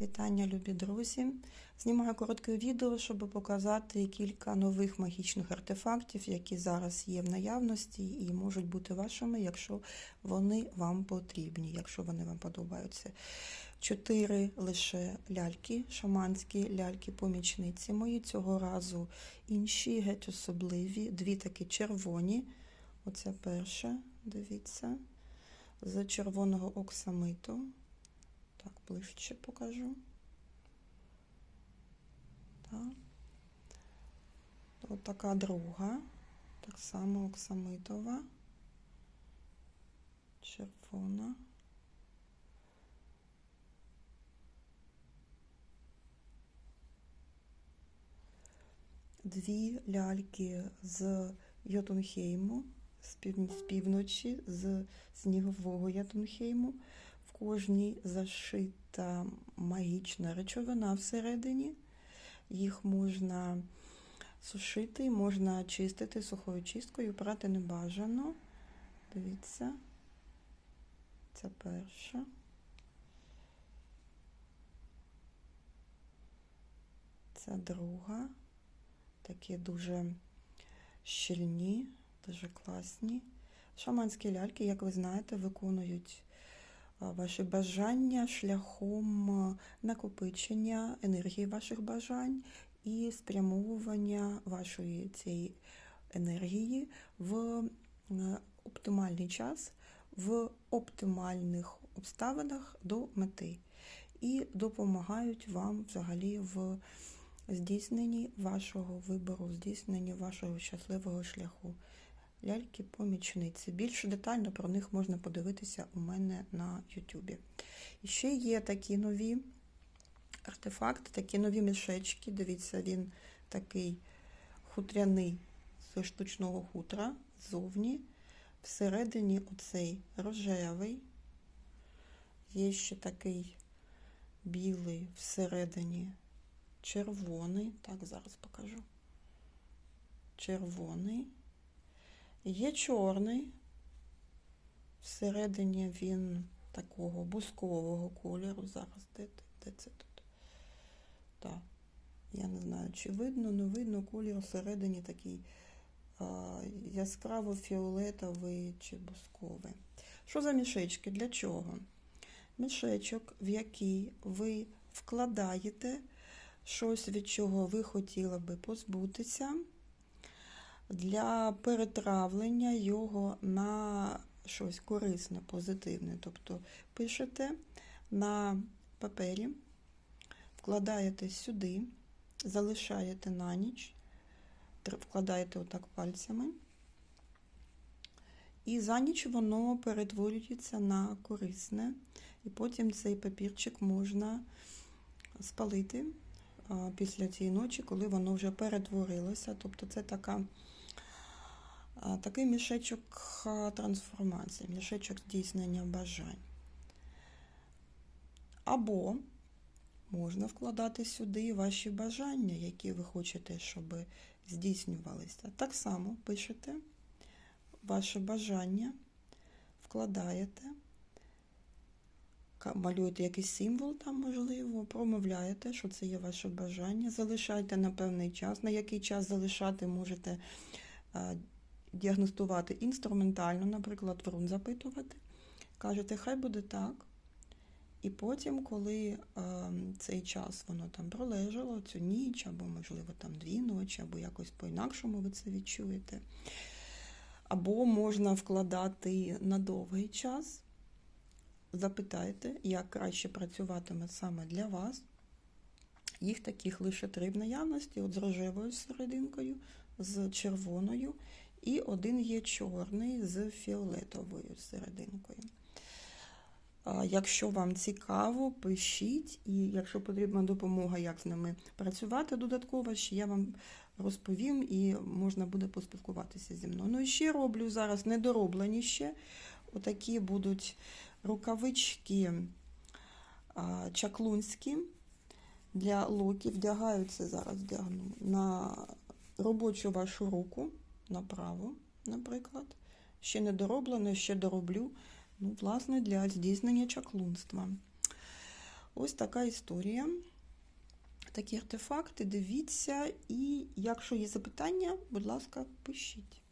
Вітання, любі друзі! Знімаю коротке відео, щоб показати кілька нових магічних артефактів, які зараз є в наявності і можуть бути вашими, якщо вони вам потрібні, якщо вони вам подобаються. Чотири лише ляльки, шаманські ляльки-помічниці мої. Цього разу інші, геть особливі, дві такі червоні. Оце перша, дивіться, з червоного оксамиту. Ближче покажу. Так. От така друга, так само оксамитова, червона. Дві ляльки з Йотунхейму, з півночі, з снігового Йотунхейму. Кожній зашита магічна речовина всередині. Їх можна сушити, можна чистити сухою чисткою, прати не бажано. Дивіться, це перша. Це друга. Такі дуже щільні, дуже класні. Шаманські ляльки, як ви знаєте, виконують ваші бажання шляхом накопичення енергії ваших бажань і спрямовування вашої цієї енергії в е, оптимальний час, в оптимальних обставинах до мети. І допомагають вам взагалі в здійсненні вашого вибору, здійсненні вашого щасливого шляху. Ляльки-помічниці. Більш детально про них можна подивитися у мене на Ютубі. І ще є такі нові артефакти, такі нові мішечки. Дивіться, він такий хутряний з штучного хутра ззовні. Всередині оцей рожевий. Є ще такий білий всередині червоний. Так, зараз покажу. Червоний. Є чорний. Всередині він такого бускового кольору. Зараз де, де це тут? Так. Я не знаю, чи видно, не видно колір всередині такий а, яскраво фіолетовий чи бусковий. Що за мішечки? Для чого? Мішечок, в який ви вкладаєте щось, від чого ви хотіли би позбутися, для перетравлення його на щось корисне, позитивне. Тобто пишете на папері, вкладаєте сюди, залишаєте на ніч, вкладаєте отак пальцями. І за ніч воно перетворюється на корисне, і потім цей папірчик можна спалити після цієї ночі, коли воно вже перетворилося. Тобто це така, такий мішечок трансформації, мішечок здійснення бажань. Або можна вкладати сюди ваші бажання, які ви хочете, щоб здійснювалися. Так само пишете ваше бажання, вкладаєте малюєте якийсь символ там, можливо, промовляєте, що це є ваше бажання, залишайте на певний час, на який час залишати можете діагностувати інструментально, наприклад, врун запитувати. Кажете, хай буде так. І потім, коли а, цей час воно там пролежало, цю ніч, або, можливо, там дві ночі, або якось по-інакшому ви це відчуєте. Або можна вкладати на довгий час запитайте, як краще працюватиме саме для вас. Їх таких лише три в наявності: от з рожевою серединкою, з червоною, і один є чорний з фіолетовою серединкою. Якщо вам цікаво, пишіть, і якщо потрібна допомога, як з ними працювати додатково, ще я вам розповім і можна буде поспілкуватися зі мною. Ну і ще роблю зараз недороблені ще. Отакі будуть рукавички чаклунські для луків. Вдягаються зараз вдягну на робочу вашу руку, на праву, наприклад. Ще не дороблено, ще дороблю. Ну, власне, для здійснення чаклунства. ось така історія. Такі артефакти, дивіться, і якщо є запитання, будь ласка, пишіть.